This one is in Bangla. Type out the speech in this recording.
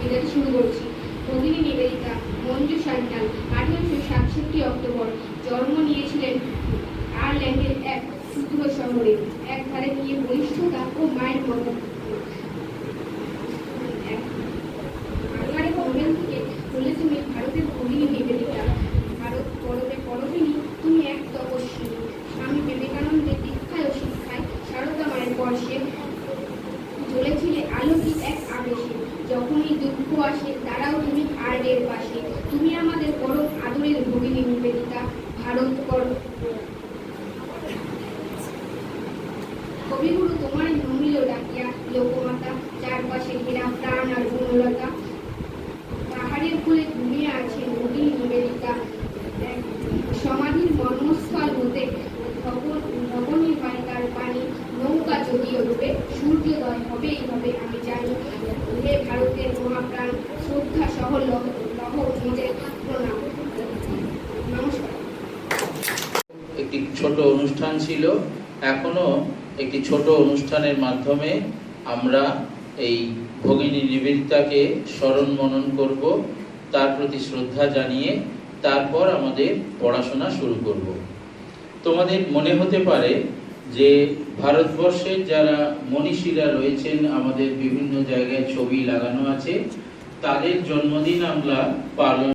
কবিতাটি শুরু করছি। ভগিনী নিবেদিতা, মঞ্জু সান্যাল, আঠেরোশো সাতষট্টি অক্টোবর জন্ম নিয়েছিলেন আয়ারল্যান্ডের এক ক্ষুদ্র শহরে। একধারে নিয়ে বলিষ্ঠতা ও মায়ের মতো। এক বাংলার কর্মেল থেকে বলে তুমি ভারতের নিবেদিতা। ভারত তুমি এক তপস্বী। স্বামী বিবেকানন্দের ও শিক্ষায় বর্ষে আলোকিত এক আবেশে দুঃখ দাঁড়াও তুমি আর্ডের পাশে। তুমি আমাদের পরম আদরের ভগিনী নিবেদিতা, ভারত কর। কবিগুরু তোমার নমিল ডাকিয়া লোকমাতা, চারপাশে ঘেরা প্রাণ আর গুণলতা পাহাড়ের কোলে ঘুমিয়ে আছে ভগিনী নিবেদিতা। সমাধির মর্মস্থল হতে তখন তখনই হয় তার পানি নৌকা যদিও রূপে সূর্যোদয় হবে এইভাবে আমি। একটি ছোট অনুষ্ঠান ছিল। এখনও একটি ছোট অনুষ্ঠানের মাধ্যমে আমরা এই ভগিনী নিবেদিতাকে স্মরণ মনন করব, তার প্রতি শ্রদ্ধা জানিয়ে তারপর আমাদের পড়াশোনা শুরু করব। তোমাদের মনে হতে পারে যে ভারতবর্ষের যারা মনীষীরা রয়েছেন, আমাদের বিভিন্ন জায়গায় ছবি লাগানো আছে। তাদের জন্মদিন আমরা পালন